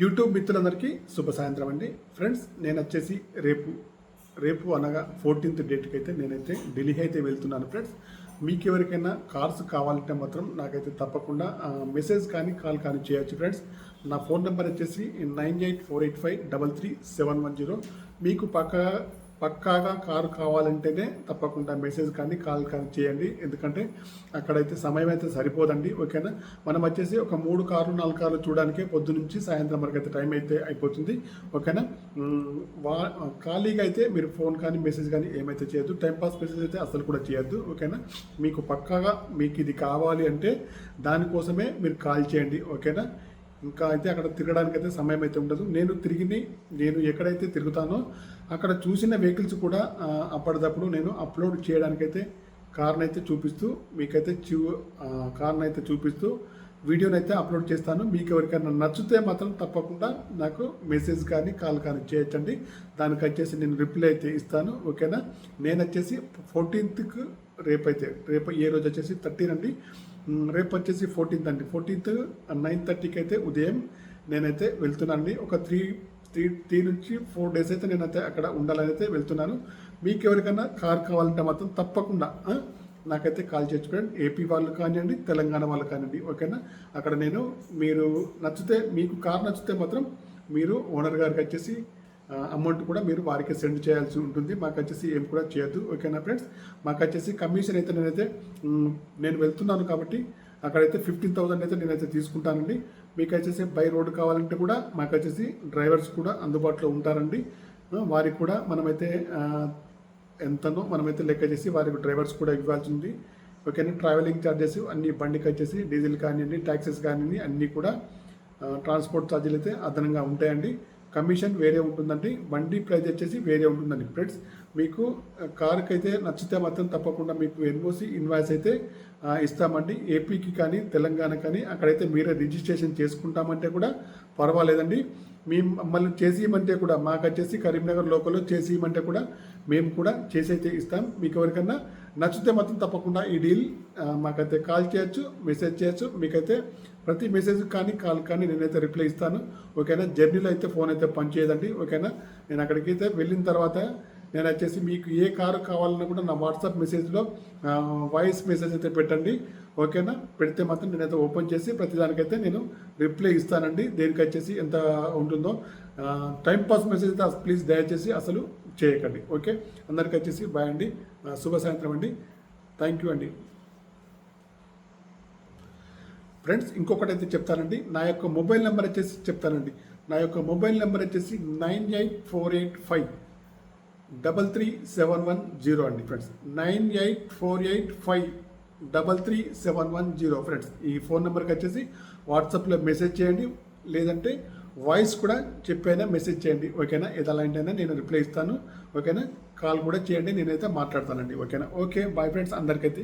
YouTube మిత్రులందరికీ శుభ సాయంత్రం అండి. ఫ్రెండ్స్ నేను వచ్చేసి రేపు రేపు అనగా ఫోర్టీన్త్ డేట్కి అయితే నేనైతే ఢిల్లీ అయితే వెళ్తున్నాను ఫ్రెండ్స్. మీకు ఎవరికైనా కార్స్ కావాలంటే మాత్రం నాకైతే తప్పకుండా మెసేజ్ కానీ కాల్ కానీ చేయొచ్చు ఫ్రెండ్స్. నా ఫోన్ నెంబర్ వచ్చేసి nine eight four eight five double three seven one zero. మీకు పక్క పక్కాగా కారు కావాలంటేనే తప్పకుండా మెసేజ్ కానీ కాల్ కానీ చేయండి. ఎందుకంటే అక్కడైతే సమయం అయితే సరిపోదండి. ఓకేనా? మనం వచ్చేసి ఒక మూడు కార్లు నాలుగు కార్లు చూడడానికే పొద్దు నుంచి సాయంత్రం వరకు అయితే టైం అయితే అయిపోతుంది. ఓకేనా? వా ఖాళీగా అయితే మీరు ఫోన్ కానీ మెసేజ్ కానీ ఏమైతే చేయొద్దు. టైంపాస్ మెసేజ్ అయితే అసలు కూడా చేయొద్దు. ఓకేనా? మీకు పక్కాగా మీకు ఇది కావాలి అంటే దానికోసమే మీరు కాల్ చేయండి. ఓకేనా? ఇంకా అయితే అక్కడ తిరగడానికి అయితే సమయం అయితే ఉండదు. నేను తిరిగి నేను ఎక్కడైతే తిరుగుతానో అక్కడ చూసిన వెహికల్స్ కూడా అప్పటిదప్పుడు నేను అప్లోడ్ చేయడానికైతే కార్ని అయితే చూపిస్తూ మీకైతే చూ కార్ని అయితే చూపిస్తూ వీడియోని అయితే అప్లోడ్ చేస్తాను. మీకు ఎవరికైనా నచ్చితే మాత్రం తప్పకుండా నాకు మెసేజ్ కానీ కాల్ కానీ చేయొచ్చండి. దానికి వచ్చేసి నేను రిప్లై అయితే ఇస్తాను. ఓకేనా? నేను వచ్చేసి ఫోర్టీన్త్కి రేపైతే రేపు ఏ రోజు వచ్చేసి థర్టీన్ అండి. రేపు వచ్చేసి ఫోర్టీన్త్ అండి. ఫోర్టీన్త్ నైన్ థర్టీకి అయితే ఉదయం నేనైతే వెళ్తున్నానండి. ఒక త్రీ త్రీ త్రీ నుంచి ఫోర్ డేస్ అయితే నేనైతే అక్కడ ఉండాలని అయితే వెళ్తున్నాను. మీకు ఎవరికైనా కార్ కావాలంటే మాత్రం తప్పకుండా నాకైతే కాల్ చేసుకోండి ఏపీ వాళ్ళు కానివ్వండి తెలంగాణ వాళ్ళు కానివ్వండి ఓకేనా? అక్కడ నేను మీరు నచ్చితే మీకు కార్ నచ్చితే మాత్రం మీరు ఓనర్ గారికి వచ్చేసి అమౌంట్ కూడా మీరు వారికి సెండ్ చేయాల్సి ఉంటుంది. మాకు వచ్చేసి ఏం కూడా చేయొద్దు ఓకేనా ఫ్రెండ్స్? మాకు వచ్చేసి కమిషన్ అయితే నేనైతే నేను వెళ్తున్నాను కాబట్టి అక్కడైతే ఫిఫ్టీన్ థౌసండ్ అయితే నేనైతే తీసుకుంటానండి. మీకు వచ్చేసి బై రోడ్ కావాలంటే కూడా మాకు వచ్చేసి డ్రైవర్స్ కూడా అందుబాటులో ఉంటారండి. వారికి కూడా మనమైతే ఎంతనో మనమైతే లెక్క చేసి వారికి డ్రైవర్స్ కూడా ఇవ్వాల్సి ఉంది ఓకేనా ట్రావెలింగ్ ఛార్జెస్ అన్ని బండికి వచ్చేసి డీజిల్ కానివ్వండి ట్యాక్సెస్ కానివ్వండి అన్నీ కూడా ట్రాన్స్పోర్ట్ ఛార్జీలు అయితే అదనంగా ఉంటాయండి. కమిషన్ వేరే ఉంటుందండి. బండి ప్రైస్ వచ్చేసి వేరే ఉంటుందండి ఫ్రెండ్స్. మీకు కారుకి అయితే నచ్చితే మాత్రం తప్పకుండా మీకు ఎన్ఓసి ఇన్వాయిస్ అయితే ఇస్తామండి. ఏపీకి కానీ తెలంగాణ కానీ అక్కడైతే మీరే రిజిస్ట్రేషన్ చేసుకుంటామంటే కూడా పర్వాలేదండి. మేము మమ్మల్ని చేసి ఇవ్వమంటే కూడా మాకు వచ్చేసి కరీంనగర్ లోకల్లో చేసి ఇవ్వమంటే కూడా మేము కూడా చేసైతే ఇస్తాం. మీకు ఎవరికన్నా నచ్చితే మాత్రం తప్పకుండా ఈ డీల్ మాకైతే కాల్ చేయొచ్చు మెసేజ్ చేయొచ్చు. మీకైతే ప్రతి మెసేజ్ కానీ కాల్ కానీ నేనైతే రిప్లై ఇస్తాను. ఓకేనా? జర్నీలో అయితే ఫోన్ అయితే పనిచేయదండి ఓకేనా? నేను అక్కడికి అయితే వెళ్ళిన తర్వాత నేను వచ్చేసి మీకు ఏ కారు కావాలన్నా కూడా నా వాట్సాప్ మెసేజ్లో వాయిస్ మెసేజ్ అయితే పెట్టండి. ఓకేనా? పెడితే మాత్రం నేనైతే ఓపెన్ చేసి ప్రతిదానికైతే నేను రిప్లై ఇస్తానండి. దేనికి వచ్చేసి ఎంత ఉంటుందో టైం పాస్ మెసేజ్ అయితే ప్లీజ్ దయచేసి అసలు చేయకండి. ఓకే? అందరికి వచ్చేసి బాయ్ అండి. శుభ సాయంత్రం అండి. థ్యాంక్ యూ అండి. ఫ్రెండ్స్ ఇంకొకటి అయితే చెప్తానండి. నా యొక్క మొబైల్ నెంబర్ వచ్చేసి చెప్తానండి. నా యొక్క మొబైల్ నెంబర్ వచ్చేసి nine eight four eight five double three seven one zero అండి friends. Nine eight four eight five double three seven one zero friends. ఈ ఫోన్ నెంబర్కి వచ్చేసి వాట్సాప్లో మెసేజ్ చేయండి. లేదంటే వాయిస్ కూడా చెప్పైనా మెసేజ్ చేయండి ఓకేనా? ఎలాంటైనా నేను రిప్లై ఇస్తాను ఓకేనా? కాల్ కూడా చేయండి నేనైతే మాట్లాడతానండి ఓకేనా? Okay bye friends అందరికైతే.